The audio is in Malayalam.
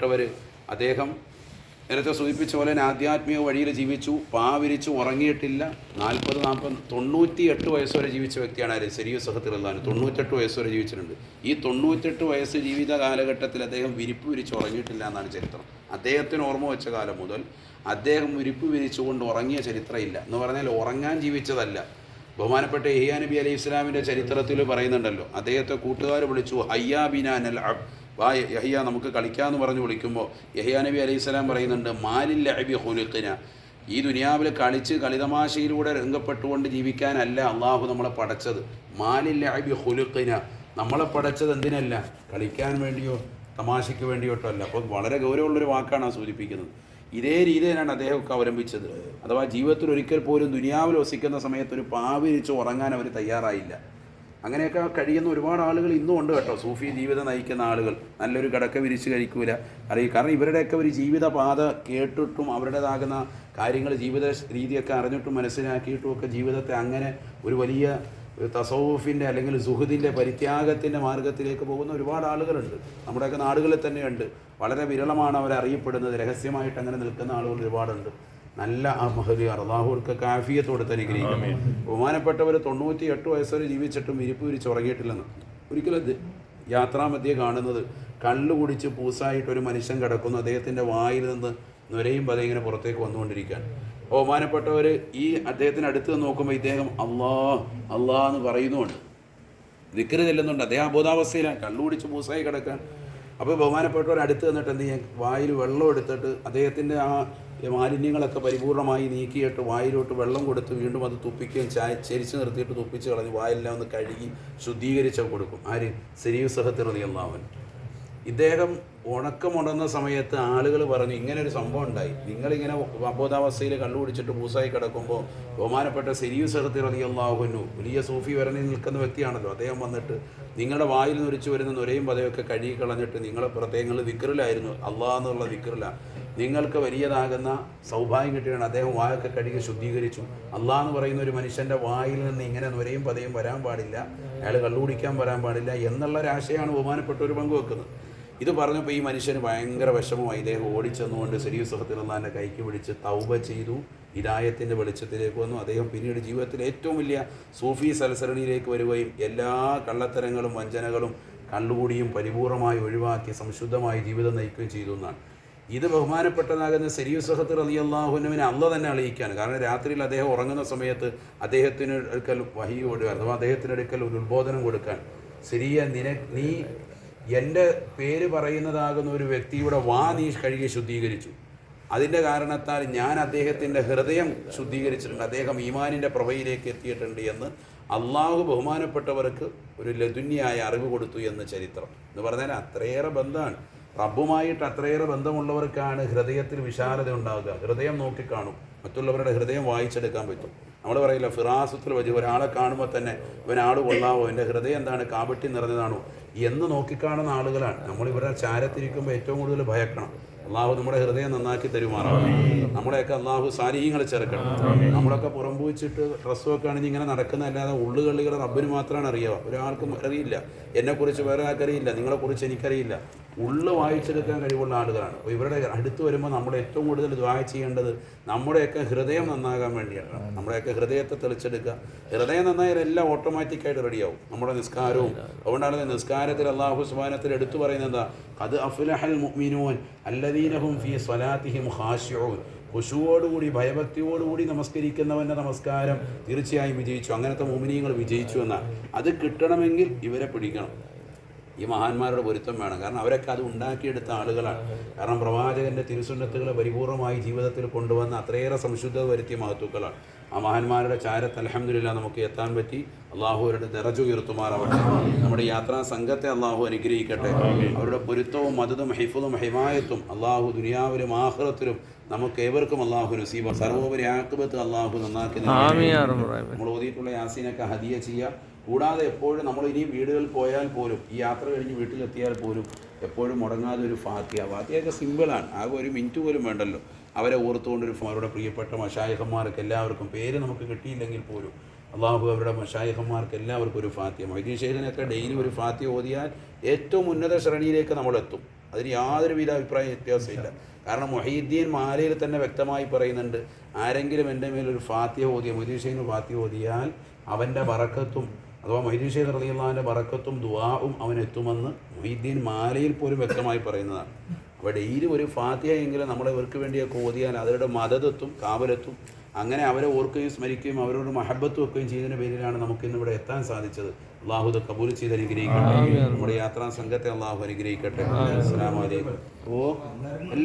പ്പെട്ടവർ അദ്ദേഹം നേരത്തെ സൂചിപ്പിച്ച പോലെ ആധ്യാത്മിക വഴിയിൽ ജീവിച്ചു പാവിരിച്ചു ഉറങ്ങിയിട്ടില്ല. നാൽപ്പത് നാൽപ്പത് തൊണ്ണൂറ്റി എട്ട് വയസ്സ് വരെ ജീവിച്ച വ്യക്തിയാണ് ആര്? ശരിയോ സഹത്തിലുള്ളതാണ് തൊണ്ണൂറ്റെട്ട് വയസ്സ് വരെ ജീവിച്ചിട്ടുണ്ട്. ഈ തൊണ്ണൂറ്റെട്ട് വയസ്സ് ജീവിത കാലഘട്ടത്തിൽ അദ്ദേഹം വിരിപ്പ് വിരിച്ച് ഉറങ്ങിയിട്ടില്ല എന്നാണ് ചരിത്രം. അദ്ദേഹത്തിന് ഓർമ്മ വെച്ച കാലം മുതൽ അദ്ദേഹം വിരിപ്പ് വിരിച്ചുകൊണ്ട് ഉറങ്ങിയ ചരിത്രമില്ല എന്ന് പറഞ്ഞാൽ ഉറങ്ങാൻ ജീവിച്ചതല്ല. ബഹുമാനപ്പെട്ട എഹിയാ നബി അലൈഹി ഇസ്ലാമിന്റെ ചരിത്രത്തിൽ പറയുന്നുണ്ടല്ലോ അദ്ദേഹത്തെ കൂട്ടുകാർ വിളിച്ചു ഹയ്യാ ബിനാൻ അബ് വാ യഹിയ നമുക്ക് കളിക്കാമെന്ന് പറഞ്ഞ് വിളിക്കുമ്പോൾ യഹിയ നബി അലൈഹി സ്വലാം പറയുന്നുണ്ട് മാലിൽ അബി ഹുലുക്കിന ഈ ദുനിയാവിൽ കളിച്ച് കളിതമാശയിലൂടെ രംഗപ്പെട്ടുകൊണ്ട് ജീവിക്കാനല്ല അള്ളാഹു നമ്മളെ പടച്ചത്. മാലിൽ അബി ഹുലുക്കിന നമ്മളെ പടച്ചത് എന്തിനല്ല? കളിക്കാൻ വേണ്ടിയോ തമാശയ്ക്ക് വേണ്ടിയോട്ടോ അല്ല. അപ്പോൾ വളരെ ഗൗരവമുള്ളൊരു വാക്കാണ് സൂചിപ്പിക്കുന്നത്. ഇതേ രീതിയിലാണ് അദ്ദേഹമൊക്കെ അവലംബിച്ചത്. അഥവാ ജീവിതത്തിൽ ഒരിക്കൽ പോലും ദുനിയാവിൽ വസിക്കുന്ന സമയത്ത് ഒരു പാവിരിച്ച് ഉറങ്ങാൻ അവർ തയ്യാറായില്ല. അങ്ങനെയൊക്കെ കഴിയുന്ന ഒരുപാട് ആളുകൾ ഇന്നും ഉണ്ട് കേട്ടോ. സൂഫി ജീവിതം നയിക്കുന്ന ആളുകൾ. നല്ലൊരു കടക്ക വിരിച്ച് കഴിക്കൂല. അറിയും കാരണം ഇവരുടെയൊക്കെ ഒരു ജീവിത പാത കേട്ടിട്ടും അവരുടേതാകുന്ന കാര്യങ്ങൾ ജീവിത രീതിയൊക്കെ അറിഞ്ഞിട്ടും മനസ്സിലാക്കിയിട്ടും ഒക്കെ ജീവിതത്തെ അങ്ങനെ ഒരു വലിയ ഒരു തസൗഫിന്റെ അല്ലെങ്കിൽ സുഹൃദിന്റെ പരിത്യാഗത്തിന്റെ മാർഗത്തിലേക്ക് പോകുന്ന ഒരുപാട് ആളുകളുണ്ട്. നമ്മുടെയൊക്കെ നാടുകളിൽ തന്നെയുണ്ട്. വളരെ വിരളമാണ് അവരറിയപ്പെടുന്നത്. രഹസ്യമായിട്ട് അങ്ങനെ നിൽക്കുന്ന ആളുകൾ ഒരുപാടുണ്ട്. നല്ല ആ മഹലി അള്ളാഹുർക്ക് കാഫിയത്തോടെ തന്നെ ഗ്രഹിക്കമേ ബഹുമാനപ്പെട്ടവർ തൊണ്ണൂറ്റി എട്ട് വയസ്സുവരെ ജീവിച്ചിട്ടും വിരിപ്പ് വിരിച്ച് ഉറങ്ങിയിട്ടില്ലെന്ന്. ഒരിക്കലും ഇത് യാത്രാമധ്യേ കാണുന്നത് കള്ളു കുടിച്ച് പൂസായിട്ട് ഒരു മനുഷ്യൻ കിടക്കുന്നു അദ്ദേഹത്തിന്റെ വായിൽ നിന്ന് നുരയും പതേ ഇങ്ങനെ പുറത്തേക്ക് വന്നുകൊണ്ടിരിക്കാൻ. ബഹുമാനപ്പെട്ടവർ ഈ അദ്ദേഹത്തിന് അടുത്ത് നോക്കുമ്പോൾ ഇദ്ദേഹം അള്ളാ അള്ളാ എന്ന് പറയുന്നുമുണ്ട് വിക്ര ചെല്ലുന്നുണ്ട്. അദ്ദേഹം അബോധാവസ്ഥയിലാണ്. കള്ളു കുടിച്ച് പൂസായി കിടക്കാൻ. അപ്പോൾ ബഹുമാനപ്പെട്ടവർ അടുത്ത് നിന്നിട്ട് എന്ത് ചെയ്യാൻ? വായിൽ വെള്ളം എടുത്തിട്ട് അദ്ദേഹത്തിന്റെ ആ മാലിന്യങ്ങളൊക്കെ പരിപൂർണമായി നീക്കിയിട്ട് വായിലോട്ട് വെള്ളം കൊടുത്ത് വീണ്ടും അത് തുപ്പിക്കുകയും ചായ ചെരിച്ച് നിർത്തിയിട്ട് തുപ്പിച്ച് കളഞ്ഞ് വായെല്ലാം ഒന്ന് കഴുകി ശുദ്ധീകരിച്ച് കൊടുക്കും. ആര്? ശരീഫ് സഹത്തിറതിയല്ലാവൻ ഇദ്ദേഹം ഉണക്കമുണർന്ന സമയത്ത് ആളുകൾ പറഞ്ഞു ഇങ്ങനെ ഒരു സംഭവം ഉണ്ടായി. നിങ്ങളിങ്ങനെ അബോധാവസ്ഥയിൽ കണ്ടുപിടിച്ചിട്ട് പൂസായി കിടക്കുമ്പോൾ ബഹുമാനപ്പെട്ട സിരിയു സഹത്തിൽ റതിയല്ലാഹുനു വലിയ സൂഫി വരണി നിൽക്കുന്ന വ്യക്തിയാണല്ലോ. അദ്ദേഹം വന്നിട്ട് നിങ്ങളുടെ വായിൽ നിന്ന് നുരിച്ചു വരുന്ന നുരയും പതയൊക്കെ കഴുകി കളഞ്ഞിട്ട് നിങ്ങളെ പ്രത്യേകങ്ങൾ വിക്രലായിരുന്നു അള്ളാഹ് എന്നുള്ള വിക്രില നിങ്ങൾക്ക് വലിയതാകുന്ന സൗഭാഗ്യം കിട്ടിയാണ് അദ്ദേഹം വായൊക്കെ കഴുകി ശുദ്ധീകരിച്ചു. അള്ളാഹ് എന്ന് പറയുന്ന ഒരു മനുഷ്യന്റെ വായിൽ നിന്ന് ഇങ്ങനെ നുരയും പതയും വരാൻ പാടില്ല. അയാൾ കള്ളുകുടിക്കാൻ വരാൻ പാടില്ല എന്നുള്ള ഒരു ആശയമാണ് ബഹുമാനപ്പെട്ട ഒരു പങ്കുവെക്കുന്നത് ഇത് പറഞ്ഞപ്പോൾ ഈ മനുഷ്യന് ഭയങ്കര വിഷമമായി. ഇദ്ദേഹം ഓടിച്ചെന്നുകൊണ്ട് ശരീർ സുഹത്തിലുള്ള കൈക്ക് പിടിച്ച് തൗബ ചെയ്തു. ഹിദായത്തിന്റെ വെളിച്ചത്തിലേക്ക് വന്നു. അദ്ദേഹം പിന്നീട് ജീവിതത്തിൽ ഏറ്റവും വലിയ സൂഫി സൽസരണിയിലേക്ക് വരികയും എല്ലാ കള്ളത്തരങ്ങളും വഞ്ചനകളും കള്ളുകൂടിയും പരിപൂർണമായി ഒഴിവാക്കി സംശുദ്ധമായി ജീവിതം നയിക്കുകയും ചെയ്തു എന്നാണ്. ഇത് ബഹുമാനപ്പെട്ടതാകുന്ന സരിയു സഹത്ത് റലി അള്ളാഹുനുവിനെ അല്ല തന്നെ അറിയിക്കുകയാണ്. കാരണം രാത്രിയിൽ അദ്ദേഹം ഉറങ്ങുന്ന സമയത്ത് അദ്ദേഹത്തിന് അടുക്കൽ വഹി കൊടുക്കുക അഥവാ അദ്ദേഹത്തിന് അടുക്കൽ ഒരു ഉത്ബോധനം കൊടുക്കാൻ. ശരിയ നിന നീ എന്റെ പേര് പറയുന്നതാകുന്ന ഒരു വ്യക്തിയുടെ വാ നീ കഴുകി ശുദ്ധീകരിച്ചു. അതിന്റെ കാരണത്താൽ ഞാൻ അദ്ദേഹത്തിന്റെ ഹൃദയം ശുദ്ധീകരിച്ചിട്ടുണ്ട്. അദ്ദേഹം ഈമാനിന്റെ പ്രഭയിലേക്ക് എത്തിയിട്ടുണ്ട് എന്ന് അള്ളാഹു ബഹുമാനപ്പെട്ടവർക്ക് ഒരു ലതുന്യായ അറിവ് കൊടുത്തു എന്ന് ചരിത്രം. എന്ന് പറഞ്ഞാൽ അത്രയേറെ ബന്ധമാണ്. റബ്ബുമായിട്ട് അത്രയേറെ ബന്ധമുള്ളവർക്കാണ് ഹൃദയത്തിൽ വിശാലത ഉണ്ടാകുക. ഹൃദയം നോക്കിക്കാണും മറ്റുള്ളവരുടെ ഹൃദയം വായിച്ചെടുക്കാൻ പറ്റും. നമ്മൾ പറയില്ല ഫിറാസത്തിൽ വലിയ ഒരാളെ കാണുമ്പോൾ തന്നെ ഇവൻ ആൾ കൊള്ളാവോ? എന്റെ ഹൃദയം എന്താണ്? കാപട്ടി നിറഞ്ഞതാണോ? എന്ന് നോക്കിക്കാണുന്ന ആളുകളാണ്. നമ്മൾ ഇവരുടെ ചാരത്തിരിക്കുമ്പോൾ ഏറ്റവും കൂടുതൽ ഭയക്കണം. അള്ളാഹു നമ്മുടെ ഹൃദയം നന്നാക്കി തരുമാറാണ് നമ്മുടെയൊക്കെ അള്ളാഹു സാരീങ്ങൾ ചേർക്കണം. നമ്മളൊക്കെ പുറംപൂച്ചിട്ട് ഡ്രസ്സും ഒക്കെ ആണെങ്കിൽ ഇങ്ങനെ നടക്കുന്നതല്ലാതെ ഉള്ളുകളികൾ റബ്ബിന് മാത്രമാണ് അറിയാവുക ഒരാൾക്കും അറിയില്ല. എന്നെക്കുറിച്ച് വേറെ ആൾക്കറിയില്ല നിങ്ങളെക്കുറിച്ച് എനിക്കറിയില്ല. ഉള്ളു വായിച്ചെടുക്കാൻ കഴിവുള്ള ആളുകളാണ്. അപ്പോൾ ഇവരുടെ അടുത്ത് വരുമ്പോൾ നമ്മൾ ഏറ്റവും കൂടുതൽ ദ്വായ ചെയ്യേണ്ടത് നമ്മുടെയൊക്കെ ഹൃദയം നന്നാകാൻ വേണ്ടിയാണ്. നമ്മുടെയൊക്കെ ഹൃദയത്തെ തെളിച്ചെടുക്കുക. ഹൃദയം നന്നായാൽ എല്ലാം ഓട്ടോമാറ്റിക്കായിട്ട് റെഡിയാവും. നമ്മുടെ നിസ്കാരവും. അതുകൊണ്ടാണ് നിസ്കാരത്തിൽ അള്ളാഹു സുബാനത്തിൽ എടുത്തു പറയുന്നത് എന്താ? അത് അഫുലഹൽ മുഅ്മിനൂൻ അല്ലദീനഹും ഫി സ്വലാത്തിഹിം ഖാശിഊൻ ഖുശുവോടുകൂടി ഭയഭക്തിയോടുകൂടി നമസ്കരിക്കുന്നവന്റെ നമസ്കാരം തീർച്ചയായും വിജയിച്ചു. അങ്ങനത്തെ മോമിനിയങ്ങൾ വിജയിച്ചു എന്നാണ്. അത് കിട്ടണമെങ്കിൽ ഇവരെ പിടിക്കണം. ഈ മഹാന്മാരുടെ പൊരുത്തം വേണം. കാരണം അവരൊക്കെ അത് ഉണ്ടാക്കിയെടുത്ത ആളുകളാണ്. കാരണം പ്രവാചകന്റെ തിരുസുന്നത്തുകളെ പരിപൂർണമായി ജീവിതത്തിൽ കൊണ്ടുവന്ന അത്രയേറെ സംശുദ്ധത വരുത്തിയ മഹത്തുക്കളാണ്. ആ മഹാന്മാരുടെ ചാരത്ത് അലഹമില്ല നമുക്ക് എത്താൻ പറ്റി. അള്ളാഹു അവരുടെ നിറച്ചു ഉയർത്തുമാറാവട്ടെ. നമ്മുടെ യാത്രാ സംഘത്തെ അള്ളാഹു അനുഗ്രഹിക്കട്ടെ. അവരുടെ പൊരുത്തവും മതതും ഹൈഫും ഹിമായത്തും അള്ളാഹു ദുനിയാവിലും ആഹ്റത്തിലും നമുക്ക് ഏവർക്കും അള്ളാഹു നസീബ. സർവോപരി ആക്കുബത്ത് അള്ളാഹു നന്നാക്കി. നമ്മൾ ഓതിയിട്ടുള്ള യാസീനൊക്കെ ഹദിയ ചെയ്യുക. കൂടാതെ എപ്പോഴും നമ്മൾ ഇനി വീടുകളിൽ പോയാൽ പോലും ഈ യാത്ര കഴിഞ്ഞ് വീട്ടിലെത്തിയാൽ പോലും എപ്പോഴും മുടങ്ങാതെ ഒരു ഫാത്തിയ ഫാത്തിയൊക്കെ സിമ്പിളാണ് ആകെ ഒരു മിനിറ്റ് പോലും വേണ്ടല്ലോ. അവരെ ഓർത്തുകൊണ്ടൊരു അവരുടെ പ്രിയപ്പെട്ട മഷായഹന്മാർക്ക് എല്ലാവർക്കും പേര് നമുക്ക് കിട്ടിയില്ലെങ്കിൽ പോലും അള്ളാഹു അവരുടെ മഷായഹന്മാർക്ക് എല്ലാവർക്കും ഒരു ഫാത്തിയ വൈദ്യശേഖരനൊക്കെ ഡെയിലി ഒരു ഫാത്തിയ ഓതിയാൽ ഏറ്റവും ഉന്നത ശ്രേണിയിലേക്ക് നമ്മളെത്തും. അതിന് യാതൊരുവിധ അഭിപ്രായ വ്യത്യാസമില്ല. കാരണം മൊഹീദ്ദീൻ മാലയിൽ തന്നെ വ്യക്തമായി പറയുന്നുണ്ട് ആരെങ്കിലും എന്റെ മേലൊരു ഒരു ഓതിയ മൊയ്തീഷൈന് ഫാത്തിയ ഓതിയാൽ അവന്റെ വറക്കത്തും അഥവാ മൊയ്തീഷൈ റളിയല്ലാഹുവിന്റെ വറക്കത്തും ദുവാവും അവനെത്തുമെന്ന് മൊഹീദ്ദീൻ മാലയിൽ പോലും വ്യക്തമായി പറയുന്നതാണ്. അപ്പോൾ ഡെയിലി ഒരു ഫാത്തിഹ എങ്കിലും നമ്മളെ ഇവർക്ക് വേണ്ടിയൊക്കെ ഓതിയാൽ അവരുടെ മദതെത്തും കാവലെത്തും. അങ്ങനെ അവരെ ഓർക്കുകയും സ്മരിക്കുകയും അവരോട് മഹബത്ത് വെക്കുകയും ചെയ്തതിന്റെ പേരിലാണ് നമുക്ക് ഇന്ന് ഇവിടെ എത്താൻ സാധിച്ചത്. അള്ളാഹു ഇത് കബൂൽ ചെയ്ത് അനുഗ്രഹിക്കട്ടെ. നമ്മുടെ യാത്രാ സംഘത്തെ അള്ളാഹു അനുഗ്രഹിക്കട്ടെ. അസ്സാം വലൈക്കും ഓ എല്ലാ